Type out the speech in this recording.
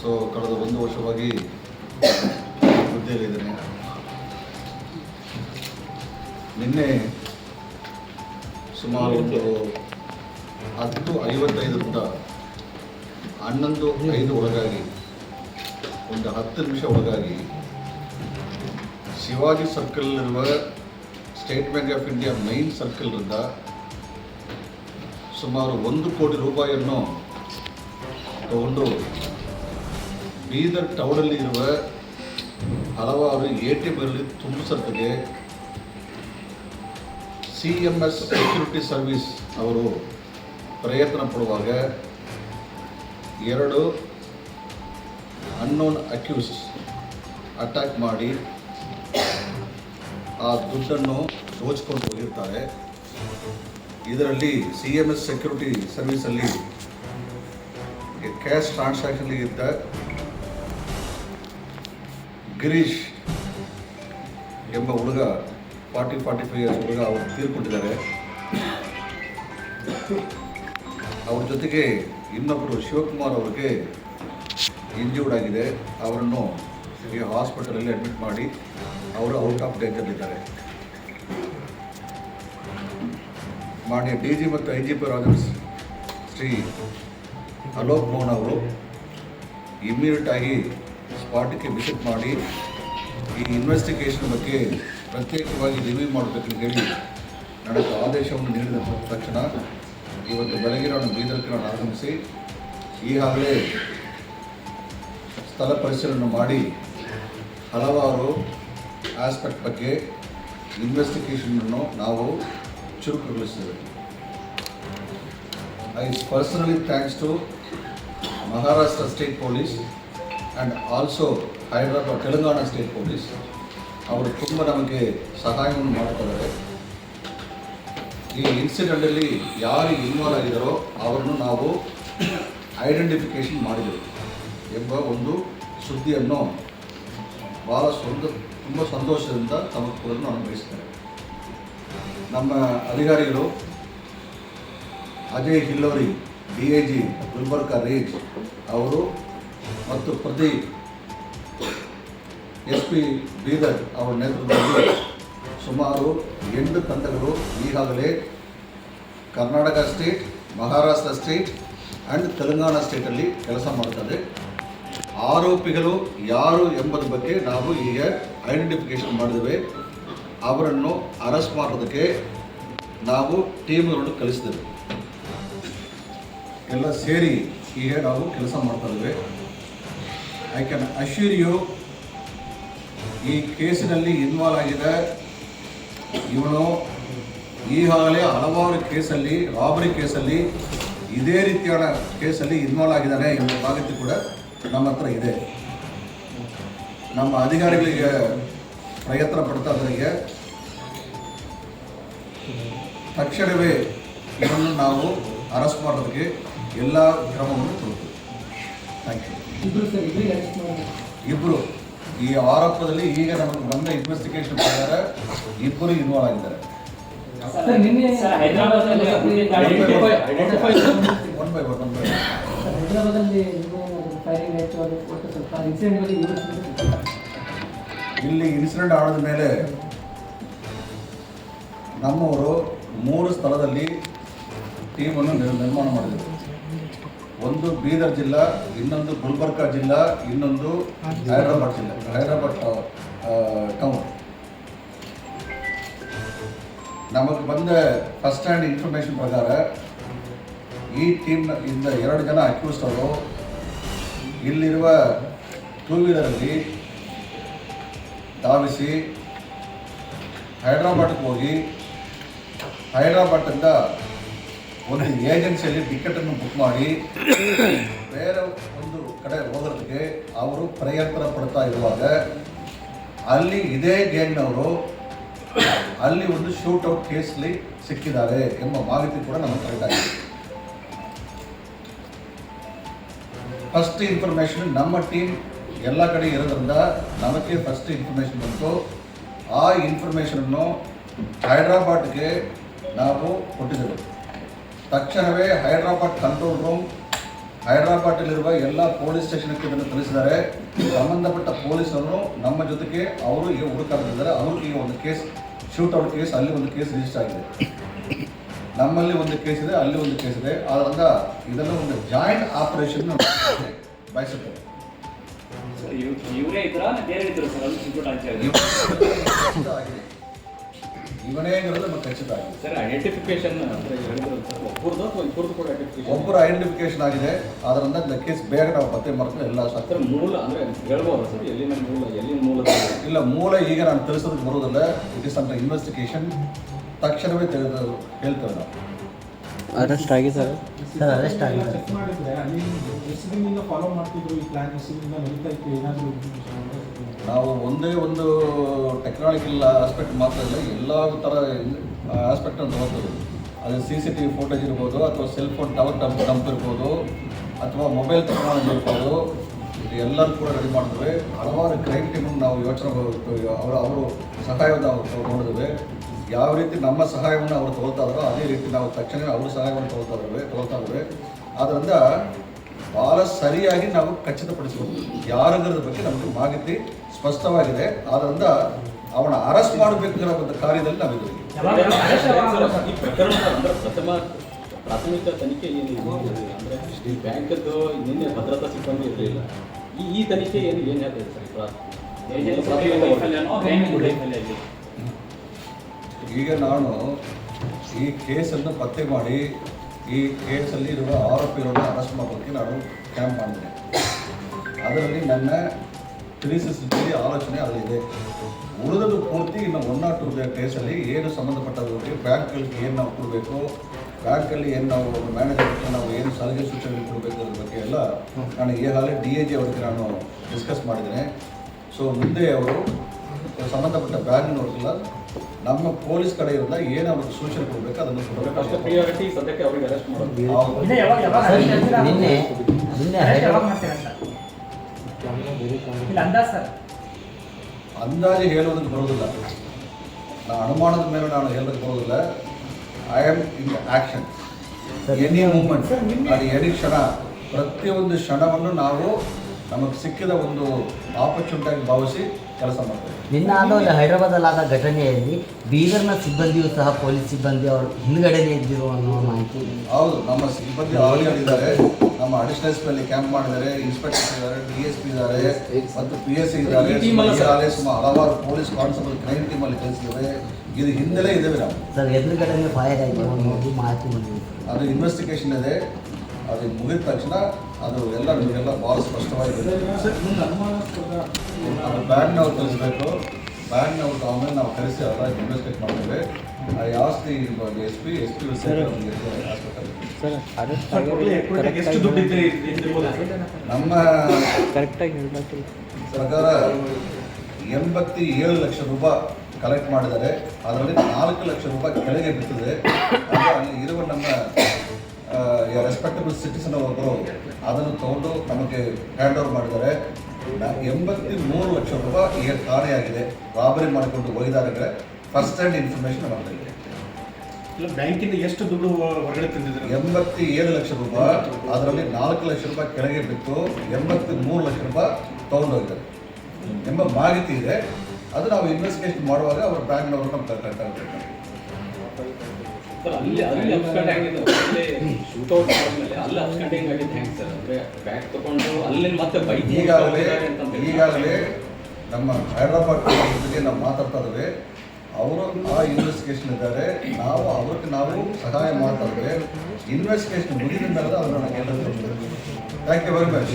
So ಕಳೆದ ಒಂದು ವರ್ಷವಾಗಿ ಹುದ್ದೆಯಲ್ಲಿದ್ದೇನೆ. ನಿನ್ನೆ ಸುಮಾರು ಒಂದು ಹತ್ತು ಐವತ್ತೈದರಿಂದ ಹನ್ನೊಂದು ಐದು ಒಳಗಾಗಿ, ಒಂದು ಹತ್ತು ನಿಮಿಷ ಒಳಗಾಗಿ Shivaji ಸರ್ಕಲ್ನಲ್ಲಿರುವ State Bank of India main ಸರ್ಕಲ್ನಿಂದ ಸುಮಾರು ಒಂದು ಕೋಟಿ ರೂಪಾಯಿಯನ್ನು ತಗೊಂಡು ಬೀದರ್ ಟೌನಲ್ಲಿ ಇರುವ ಹಲವಾರು ಎ ಟಿ ಎಮ್ಗಳಲ್ಲಿ ತುಂಬಿಸೋದಕ್ಕೆ C M S security service ಅವರು ಪ್ರಯತ್ನ ಪಡುವಾಗ ಎರಡು ಅನ್ನೋನ್ ಅಕ್ಯೂಸ್ ಅಟ್ಯಾಕ್ ಮಾಡಿ ಆ ದುಡ್ಡನ್ನು ದೋಚ್ಕೊಂಡು ಹೋಗಿರ್ತಾರೆ. ಇದರಲ್ಲಿ ಸಿ ಎಂ ಎಸ್ ಸೆಕ್ಯೂರಿಟಿ ಸರ್ವಿಸಲ್ಲಿ ಕ್ಯಾಶ್ ಟ್ರಾನ್ಸಾಕ್ಷನ್ ಇದ್ದ ಗಿರೀಶ್ ಎಂಬ ಹುಡುಗ, ಫಾರ್ಟಿ ಫಾರ್ಟಿ ಫೈವ್ ಇಯರ್ಸ್ ಹುಡುಗ ಅವರು ತೀರ್ಕೊಂಡಿದ್ದಾರೆ ಅವ್ರ ಜೊತೆಗೆ ಇನ್ನೊಬ್ಬರು ಶಿವಕುಮಾರ್ ಅವ್ರಿಗೆ ಇಂಜೂರ್ಡ್ ಆಗಿದೆ. ಅವರನ್ನು ಈ ಹಾಸ್ಪಿಟಲಲ್ಲಿ ಅಡ್ಮಿಟ್ ಮಾಡಿ ಅವರು ಔಟ್ ಆಫ್ ಡೇಂಜರ್ ಇದ್ದಾರೆ. ಮಾನ್ಯ ಡಿ ಜಿ ಮತ್ತು I G P Rajan Shri Alok Mohan ಅವರು ಇಮ್ಮಿಡಿಯೇಟ್ ಆಗಿ ಸ್ಪಾಟ್ಗೆ ವಿಸಿಟ್ ಮಾಡಿ ಈ ಇನ್ವೆಸ್ಟಿಗೇಷನ್ ಬಗ್ಗೆ ಪ್ರತ್ಯೇಕವಾಗಿ ರಿವ್ಯೂ ಮಾಡಬೇಕಂತ ಹೇಳಿ ನನಗೆ ಆದೇಶವನ್ನು ನೀಡಿದ ತಕ್ಷಣ ಇವತ್ತು ಬೆಳಗ್ಗೆ ನಾನು ಬೀದರ್ಗೆ ನಾನು ಆಗಮಿಸಿ ಈಗಾಗಲೇ ಸ್ಥಳ ಪರಿಶೀಲನೆ ಮಾಡಿ ಹಲವಾರು ಆಸ್ಪೆಕ್ಟ್ ಬಗ್ಗೆ ಇನ್ವೆಸ್ಟಿಗೇಷನನ್ನು ನಾವು ಚುರುಕುಗೊಳಿಸಿದ್ದೇವೆ. I personally thanks to Maharashtra state police and also Hyderabad Telangana state police ಅವರು ತುಂಬ ನಮಗೆ ಸಹಾಯವನ್ನು ಮಾಡ್ತಿದ್ದಾರೆ ಈ ಇನ್ಸಿಡೆಂಟಲ್ಲಿ ಯಾರು ಇನ್ವಾಲ್ವ್ ಆಗಿದ್ದಾರೋ ಅವರನ್ನು ನಾವು ಐಡೆಂಟಿಫಿಕೇಷನ್ ಮಾಡಿದೆವು ಎಂಬ ಒಂದು ಸುದ್ದಿಯನ್ನು ಭಾಳ ಸ್ವಂತ ತುಂಬ ಸಂತೋಷದಿಂದ ತಮಗೆ ಕೂಡ ನಾನು ನಮ್ಮ ಅಧಿಕಾರಿಗಳು Ajay Hillori D I G Gulbarga range, ಅವರು ಮತ್ತು ಪ್ರತಿ ಎಸ್ ಪಿ ಬೀದರ್ ಅವರ ನೇತೃತ್ವದಲ್ಲಿ ಸುಮಾರು ಎಂಟು ತಂಡಗಳು ಈಗಾಗಲೇ Karnataka state, Maharashtra state and Telangana ಸ್ಟೇಟಲ್ಲಿ ಕೆಲಸ ಮಾಡುತ್ತದೆ. ಆರೋಪಿಗಳು ಯಾರು ಎಂಬುದ್ರ ಬಗ್ಗೆ ನಾವು ಈಗ ಐಡೆಂಟಿಫಿಕೇಷನ್ ಮಾಡಿದ್ದೇವೆ. ಅವರನ್ನು ಅರೆಸ್ಟ್ ಮಾಡೋದಕ್ಕೆ ನಾವು ಟೀಮ್ಗಳನ್ನು ಕಳಿಸಿದ್ದೇವೆ. ಎಲ್ಲ ಸೇರಿ ಈಗ ನಾವು ಕೆಲಸ ಮಾಡ್ತಾ ಇದ್ದೇವೆ. ಐ ಕ್ಯಾನ್ ಅಶ್ಯೂರ್ ಯು ಈ ಕೇಸಿನಲ್ಲಿ ಇನ್ವಾಲ್ವ್ ಆಗಿದೆ. ಇವನು ಈಗಾಗಲೇ ಹಲವಾರು ಕೇಸಲ್ಲಿ ರಾಬರಿ ಕೇಸಲ್ಲಿ, ಇದೇ ರೀತಿಯಾದ ಕೇಸಲ್ಲಿ ಇನ್ವಾಲ್ವ್ ಆಗಿದ್ದಾನೆ ಎಂಬ ಮಾಹಿತಿ ಕೂಡ ನಮ್ಮ ಹತ್ರ ಇದೆ. ನಮ್ಮ ಅಧಿಕಾರಿಗಳಿಗೆ ಪ್ರಯತ್ನ ಪಡ್ತಾ ಇದ್ದವರಿಗೆ ತಕ್ಷಣವೇ ಇವನ್ನು ನಾವು ಅರೆಸ್ಟ್ ಮಾಡೋದಕ್ಕೆ ಎಲ್ಲ ಕ್ರಮವನ್ನು ತಗೊಳ್ತೀವಿ ಥ್ಯಾಂಕ್ ಯು ಇಬ್ಬರು ಈ ಆರೋಪದಲ್ಲಿ ಈಗ ನಮಗೆ ಬಂದ ಇನ್ವೆಸ್ಟಿಗೇಷನ್ ಪ್ರಕಾರ ಇಬ್ಬರು ಇನ್ವಾಲ್ವ್ ಆಗಿದ್ದಾರೆ. ಒನ್ ಬೈ ಒನ್ ಬೈ ಇಲ್ಲಿ ಇನ್ಸಿಡೆಂಟ್ ಆದ ಮೇಲೆ ನಮ್ಮವರು ಮೂರು ಸ್ಥಳದಲ್ಲಿ ಟೀಮನ್ನು ನಿರ್ಮಾಣ ಮಾಡಿದರು. ಒಂದು ಬೀದರ್ ಜಿಲ್ಲಾ, ಇನ್ನೊಂದು ಗುಲ್ಬರ್ಗಾ ಜಿಲ್ಲಾ, ಇನ್ನೊಂದು ಹೈದರಾಬಾದ್ ಜಿಲ್ಲೆ, ಹೈದರಾಬಾದ್ ಟೌನ್ ನಮಗೆ ಬಂದ ಫಸ್ಟ್ ಹ್ಯಾಂಡ್ ಇನ್ಫಾರ್ಮೇಶನ್ ಪ್ರಕಾರ ಈ ಟೀಮ್ನ ಇಂದ ಎರಡು ಜನ ಅಕ್ಯೂಸ್ ಅವರು ಇಲ್ಲಿರುವ ಟೂ ವೀಲರಲ್ಲಿ ಧಾವಿಸಿ ಹೈದರಾಬಾದ್ಗೆ ಹೋಗಿ ಹೈದ್ರಾಬಾದಿಂದ ಒಂದು ಏಜೆನ್ಸಿಯಲ್ಲಿ ಟಿಕೆಟನ್ನು ಬುಕ್ ಮಾಡಿ, ಬೇರೆ ಒಂದು ಕಡೆ ಹೋಗೋದಕ್ಕೆ ಅವರು ಪ್ರಯತ್ನ ಪಡ್ತಾ ಇರುವಾಗ ಅಲ್ಲಿ ಇದೇ ಗ್ಯಾಂಗ್ನವರು ಅಲ್ಲಿ ಒಂದು ಶೂಟೌಟ್ ಕೇಸ್ಲಿ ಸಿಕ್ಕಿದ್ದಾರೆ ಎಂಬ ಮಾಹಿತಿ ಕೂಡ ನಮಗೆ ಕರೆಕ್ಟ್ ಆಗಿದೆ. ಫಸ್ಟ್ ಇನ್ಫಾರ್ಮೇಷನ್ ನಮ್ಮ ಟೀಮ್ ಎಲ್ಲ ಕಡೆ ಇರೋದ್ರಿಂದ ನಮಗೆ ಫಸ್ಟ್ ಇನ್ಫಾರ್ಮೇಷನ್ ಬಂತು. ಆ ಇನ್ಫಾರ್ಮೇಷನನ್ನು ಹೈದ್ರಾಬಾದ್ಗೆ ನಾವು ಕೊಟ್ಟಿದ್ದೆವು. ತಕ್ಷಣವೇ ಹೈದರಾಬಾದ್ ಕಂಟ್ರೋಲ್ ರೂಮ್ ಹೈದರಾಬಾದಲ್ಲಿರುವ ಎಲ್ಲ ಪೊಲೀಸ್ ಸ್ಟೇಷನ್ಗೆ ಇದನ್ನು ತಿಳಿಸಿದ್ದಾರೆ ಸಂಬಂಧಪಟ್ಟ ಪೊಲೀಸರು ನಮ್ಮ ಜೊತೆಗೆ ಅವರು ಈಗ ಹುಡುಕಾಡ್ತಿದ್ದಾರೆ. ಅವ್ರಿಗೆ ಈಗ ಒಂದು ಕೇಸ್ ಶೂಟೌಟ್ ಕೇಸ್ ಅಲ್ಲಿ ಒಂದು ಕೇಸ್ ರಿಜಿಸ್ಟರ್ ಆಗಿದೆ. ನಮ್ಮಲ್ಲಿ ಒಂದು ಕೇಸ್ ಇದೆ ಅಲ್ಲಿ ಒಂದು ಕೇಸ್ ಇದೆ. ಆದ್ದರಿಂದ ಇದನ್ನು ಒಂದು ಜಾಯಿಂಟ್ ಆಪರೇಷನ್ ಬಯಸುತ್ತೇವೆ. ಇವರೇ ಇದ್ರ ಬೇರೆ ಇದ್ರು ಸರ್? ಅಲ್ಲಿ ಶೂಟ್ ಆಗಿದೆ. ಇವನೇ ಇರೋದು ನಮಗೆ ಖಚಿತ ಆಗಿದೆ. ಸರ್ ಐಡೆಂಟಿಫಿಕೇಶನ್ ಅಂದರೆ ಸರ್ ಒಬ್ಬರದ್ದು ಅಥವಾ ಇಬ್ಬರದ್ದು ಕೂಡ ಐಡೆಂಟಿಫಿಕೇಶನ್ ಒಬ್ಬರು ಐಡೆಂಟಿಫಿಕೇಶನ್ ಆಗಿದೆ ಅದರಿಂದ ಲಕ್ಕೇಸ್ ಬೇಗ ನಾವು ಪತ್ತೆ ಮಾಡ್ಕೊಂಡು ಎಲ್ಲ ಸರ್ ಮೂಲ ಅಂದ್ರೆ ಹೇಳ್ಬೋದು ಸರ್? ಎಲ್ಲಿನ ಮೂಲ ಎಲ್ಲಿನ ಮೂಲ? ಇಲ್ಲ ಮೂಲ ಈಗ ನಾನು ತಿಳಿಸೋದಕ್ಕೆ ಬರೋದಿಲ್ಲ ಇಟ್ ಇಸ್ ಅಂಡರ್ ಇನ್ವೆಸ್ಟಿಗೇಷನ್ ತಕ್ಷಣವೇ ತಿಳಿದು ಹೇಳ್ತೇವೆ ನಾವು. ಅರೆಸ್ಟ್ ಆಗಿ ಸರ್. ಸರ್ ಅರೆಸ್ಟ್ ಆಗಿ ಚೆಕ್ ಮಾಡಿದ್ರೆ ಫಾಲೋ ಮಾಡ್ತಿದ್ರು ಈ ಪ್ಲಾನ್ ಎಸ್ಬಿನಿಂದ ನಡೀತಾ ಇತ್ತು ಏನಾದರೂ ನಾವು ಒಂದೇ ಒಂದು ಟೆಕ್ನಾಲಜಿಕಲ್ ಆಸ್ಪೆಕ್ಟ್ ಮಾತ್ರ ಇಲ್ಲ, ಎಲ್ಲ ಥರ ಆಸ್ಪೆಕ್ಟನ್ನು ತಗೋತೀವಿ. ಅದು C C T V footage ಇರ್ಬೋದು, ಅಥವಾ cell phone tower dump dump ಇರ್ಬೋದು, ಅಥವಾ ಮೊಬೈಲ್ ಟೆಕ್ನಾಲಜಿ ಇರ್ಬೋದು, ಇದು ಎಲ್ಲರೂ ಕೂಡ ರೆಡಿ ಮಾಡಿದ್ರೆ ಹಲವಾರು ಕ್ರೈಮ್ ಟೀಮನ್ನು ನಾವು ಯೋಚನೆ ಅವರ, ಅವರು ಸಹಾಯವನ್ನು ನಾವು ತಗೊಂಡಿದ್ದೇವೆ ಯಾವ ರೀತಿ ನಮ್ಮ ಸಹಾಯವನ್ನು ಅವರು ಇದ್ದಾರೋ, ಅದೇ ರೀತಿ ನಾವು ತಕ್ಷಣ ಅವ್ರ ಸಹಾಯವನ್ನು ತಗೊಳ್ತಾ ಇದ್ದೇವೆ ತಗೊಳ್ತಾ ಇದ್ದೇವೆ. ಆದ್ದರಿಂದ ಭಾಳ ಸರಿಯಾಗಿ ನಾವು ಖಚಿತಪಡಿಸಬಹುದು ಯಾರದರ ಬಗ್ಗೆ ನಮಗೆ ಮಾಹಿತಿ ಸ್ಪಷ್ಟವಾಗಿದೆ. ಆದ್ದರಿಂದ ಅವನ ಅರೆಸ್ಟ್ ಮಾಡಬೇಕಿರೋ ಒಂದು ಕಾರ್ಯದಲ್ಲಿ ನಾವಿದ್ದೀವಿ ಈ ಪ್ರಕರಣ ಅಂದ್ರೆ ಪ್ರಥಮ ಪ್ರಾಥಮಿಕ ತನಿಖೆ ಏನು ಅಂದ್ರೆ ಈ ಬ್ಯಾಂಕದ್ದು ನಿನ್ನೆ ಭದ್ರತಾ ಸಿಬ್ಬಂದಿ ಇರಲಿಲ್ಲ. ಈ ಈ ತನಿಖೆ ಏನು ಏನು ಹೇಳ್ತದೆ ಸರ್? ಈಗ ನಾನು ಈ ಕೇಸನ್ನು ಪತ್ತೆ ಮಾಡಿ ಈ ಕೇಸಲ್ಲಿ ಇರುವ ಆರೋಪಿಗಳನ್ನು ಅರೆಸ್ಟ್ ಮಾಡೋದಕ್ಕೆ ನಾನು ಕ್ಯಾಂಪ್ ಮಾಡಿದೆ ಅದರಲ್ಲಿ ನನ್ನ ತಿಳಿಸಿದಲ್ಲಿ ಆಲೋಚನೆ ಆಗಿದೆ ಉಳಿದದ್ದು ಪೂರ್ತಿ ಇನ್ನು ಒನ್ ನಾಟ್ ಟು ಕೇಸಲ್ಲಿ ಏನು ಸಂಬಂಧಪಟ್ಟವರಿಗೆ ಬ್ಯಾಂಕ್ಗಳಿಗೆ ಏನು ನಾವು ಕೊಡಬೇಕು, ಬ್ಯಾಂಕಲ್ಲಿ ಏನು ನಾವು ಮ್ಯಾನೇಜರ್ ನಾವು ಏನು ಸಲಹೆ ಸೂಚನೆ ಕೊಡಬೇಕು ಅದ್ರ ಬಗ್ಗೆ ಎಲ್ಲ ನಾನು ಈಗಾಗಲೇ ಡಿ ಎ ಜಿ ಅವರಿಗೆ ನಾನು ಡಿಸ್ಕಸ್ ಮಾಡಿದ್ದೇನೆ. ಸೊ ಮುಂದೆ ಅವರು ಸಂಬಂಧಪಟ್ಟ ಬ್ಯಾಂಕ್ನವ್ರಿಗೆಲ್ಲ ನಮ್ಮ ಪೊಲೀಸ್ ಕಡೆಯಿಂದ ಏನು ಅವ್ರಿಗೆ ಸೂಚನೆ ಕೊಡಬೇಕು ಅದನ್ನು ಫಸ್ಟ್ ಕೊಡಬೇಕು ಪ್ರಿಯಾರಿಟಿ ಸದ್ಯಕ್ಕೆ ಅವ್ರಿಗೆ ಅರೆಸ್ಟ್ ಮಾಡೋದು. ನಾವು- ಸರ್ ನಿನ್ನೆ ನಿನ್ನೆ ಹೈದರಾಬಾದ್ ಇಲ್ಲ ಅಂದಾಜ್ ಸರ್. ಅಂದಾಜು ಹೇಳೋದಕ್ಕೆ ಬರೋದಿಲ್ಲ ನಾನು ಅನುಮಾನದ ಮೇಲೆ ನಾನು ಹೇಳೋದಕ್ಕೆ ಬರೋದಿಲ್ಲ I am in action any moment ಅದು ಎನಿ ಕ್ಷಣ. ಪ್ರತಿಯೊಂದು ಕ್ಷಣವನ್ನು ನಾವು ನಮಗೆ ಸಿಕ್ಕಿದ ಒಂದು ಆಪರ್ಚುನಿಟಿಯಾಗಿ ಭಾವಿಸಿ ಕೆಲಸ ಮಾಡ್ತಾರೆ. ನಿನ್ನ ಆದ ಒಂದು ಹೈದರಾಬಾದಲ್ಲಾದ ಘಟನೆಯಲ್ಲಿ ಬೀದರ್ನ ಸಿಬ್ಬಂದಿಯೂ ಸಹ ಪೊಲೀಸ್ ಸಿಬ್ಬಂದಿ ಅವರು ಹಿಂದ್ಗಡೆನೇ ಇದ್ದಿರು ಅನ್ನೋ ಮಾಹಿತಿ. ಹೌದು ನಮ್ಮ ಸಿಬ್ಬಂದಿ ಆಲ್ರೆಡಿ ಇದ್ದಾರೆ ನಮ್ಮ ಅಡಿಷನಲ್ ಎಸ್ ಪಿ ಕ್ಯಾಂಪ್ ಮಾಡಿದ್ದಾರೆ ಇನ್ಸ್ಪೆಕ್ಟರ್ ಇದ್ದಾರೆ ಡಿ ಎಸ್ ಪಿ ಇದ್ದಾರೆ ಮತ್ತು ಪಿ ಎಸ್ ಸಿ ಇದ್ದಾರೆ. ಅಲ್ಲ ಸುಮಾರು ಹಲವಾರು ಪೊಲೀಸ್ ಕಾನ್ಸ್ಟೇಬಲ್ ಕ್ರೈಮ್ ಟೀಮಲ್ಲಿ ಕೆಲಸಿದ್ದೇವೆ ಇದು ಹಿಂದೆಲೇ ಇದ್ದೇವೆ ನಾವು ಸರ್ ಎದುರುಗಡೆ ಫೈರ್ ಆಗಿದೆ ಅನ್ನೋದು ಮಾಹಿತಿ ಬಂದಿದೆ. ಅದು ಇನ್ವೆಸ್ಟಿಗೇಷನ್ ಇದೆ. ಅದು ಮುಗಿದ ತಕ್ಷಣ ಅದು ಎಲ್ಲ ನಿಮಗೆಲ್ಲ ಭಾಳ ಸ್ಪಷ್ಟವಾಗಿದೆ. ಅದು ಬ್ಯಾಂಕ್ನವ್ರು ಕಳಿಸ್ಬೇಕು. ಬ್ಯಾಂಕ್ನವ್ರು ಆಮೇಲೆ ನಾವು ಕರೆಸಿ ಅದರ ಇನ್ವೆಸ್ಟಿಗೇಟ್ ಮಾಡ್ತೇವೆ. ಆ ಆಸ್ತಿ ಎಸ್ ಪಿ ಎಸ್ ಪಿ? ನಮ್ಮ ಕರೆಕ್ಟಾಗಿ ಹೇಳ್ಬೇಕು ಪ್ರಕಾರ ಎಂಬತ್ತಿ ಏಳು ಲಕ್ಷ ರೂಪಾಯಿ ಕಲೆಕ್ಟ್ ಮಾಡಿದ್ದಾರೆ. ಅದರಲ್ಲಿ ನಾಲ್ಕು ಲಕ್ಷ ರೂಪಾಯಿ ಕೆಳಗೆ ಬಿಟ್ಟಿದೆ ಅಂದರೆ ಅಲ್ಲಿ ಇರುವ ನಮ್ಮ ರೆಸ್ಪೆಕ್ಟಬಲ್ ಸಿಟಿಸನ್ ಒಬ್ಬರು ಅದನ್ನು ತಗೊಂಡು ನಮಗೆ ಹ್ಯಾಂಡ್ ಓವರ್ ಮಾಡಿದ್ದಾರೆ. ಎಂಬತ್ತಿ ಮೂರು ಲಕ್ಷ ರೂಪಾಯಿ ಈಗ ಕಾಣೆಯಾಗಿದೆ ರಾಬರಿ ಮಾಡಿಕೊಂಡು ಒಯ್ದಾರೆ ಫಸ್ಟ್ ಹ್ಯಾಂಡ್ ಇನ್ಫಾರ್ಮೇಶನ್ ನಮ್ಮಲ್ಲಿದೆ ಇಲ್ಲ ಬ್ಯಾಂಕಿಂದ ಎಷ್ಟು ದುಡ್ಡು ಹೊರಗಡೆ ತಂದಿದ್ದಾರೆ? ಎಂಬತ್ತಿ ಏಳು ಲಕ್ಷ ರೂಪಾಯಿ. ಅದರಲ್ಲಿ ನಾಲ್ಕು ಲಕ್ಷ ರೂಪಾಯಿ ಕೆಳಗೆ ಬಿತ್ತು. ಎಂಬತ್ತಿ ಮೂರು ಲಕ್ಷ ರೂಪಾಯಿ ತಗೊಂಡೋಗಿದ್ದಾರೆ ಎಂಬ ಮಾಹಿತಿ ಇದೆ. ಅದು ನಾವು ಇನ್ವೆಸ್ಟಿಗೇಷನ್ ಮಾಡುವಾಗ ಅವ್ರ ಬ್ಯಾಂಕ್ನವರು ಕರೆಕ್ಟ್ ಆಗಬೇಕು ಸರ್ ಅಲ್ಲಿ ಅಲ್ಲಿ ಅಪ್ಸ್ಕಂಡ್ ಆಗಿದೆ ಅಲ್ಲಿ ಔಟ್ ಆದ್ಮೇಲೆ ಅಲ್ಲಿ ಅಬ್ಸ್ಕಂಡಿಂಗ್ ಆಗಿದೆ ಹೆಂಗೆ ಸರ್? ಅಂದ್ರೆ ಬ್ಯಾಗ್ ತಗೊಂಡು ಅಲ್ಲಿ ಮತ್ತೆ ಬೈಕ್ ಈಗಾಗಲೇ ಈಗಾಗಲೇ ನಮ್ಮ ಹೈದರಾಬಾದ್ ಪೊಲೀಸ್ ಜೊತೆ ನಾವು ಮಾತಾಡ್ತಾ ಇದ್ದೇವೆ ಅವರು ಆ ಇನ್ವೆಸ್ಟಿಗೇಷನ್ ಇದ್ದಾರೆ. ನಾವು ಅವ್ರಿಗೆ ನಾವು ಸಹಾಯ ಮಾಡ್ತಾ ಇದ್ದೇವೆ ಇನ್ವೆಸ್ಟಿಗೇಷನ್ ಮುಗಿದ ಮೇಲೆ ಅದನ್ನು ನಾನು ಥ್ಯಾಂಕ್ ಯು ವೆರಿ ಮಚ್